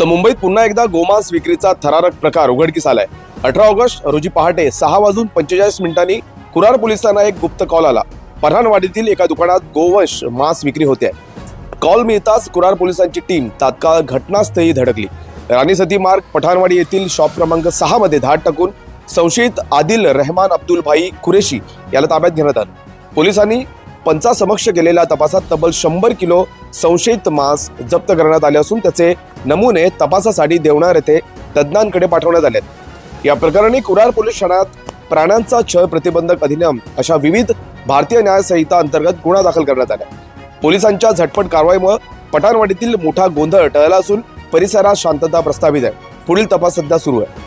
तर मुंबईत पुन्हा एकदा गोमांस विक्रीचा थरारक प्रकार उघडकीस आलाय. अठरा ऑगस्ट रोजी पहाटे सहा वाजून पंचेचाळीस मिनिटांनी कुरार पोलिसांना एक गुप्त कॉल आला. पठाणवाडीतील एका दुकानात गोवंश मांस विक्री होते. कॉल मिळताच कुरार पोलिसांची टीम तात्काळ घटनास्थळी धडकली. राणी सती मार्ग पठाणवाडी येथील शॉप क्रमांक सहा मध्ये धाड टाकून संशयित आदिल रहमान अब्दुल भाई कुरेशी याला ताब्यात घेण्यात आलं. पोलिसांनी पंचासमक्ष केलेल्या तपासात तब्बल शंभर किलो संशयित मांस जप्त करण्यात आले असून त्याचे नमुने तपासासाठी देवणार येथे तज्ज्ञांकडे पाठवण्यात आले आहेत. या प्रकरणी कुरार पोलीस ठाण्यात प्राण्यांचा छळ प्रतिबंधक अधिनियम अशा विविध भारतीय न्याय संहिता अंतर्गत गुन्हा दाखल करण्यात आला. पोलिसांच्या झटपट कारवाईमुळे पठाणवाडीतील मोठा गोंधळ टळला असून परिसरात शांतता प्रस्थापित आहे. पुढील तपास सध्या सुरू आहे.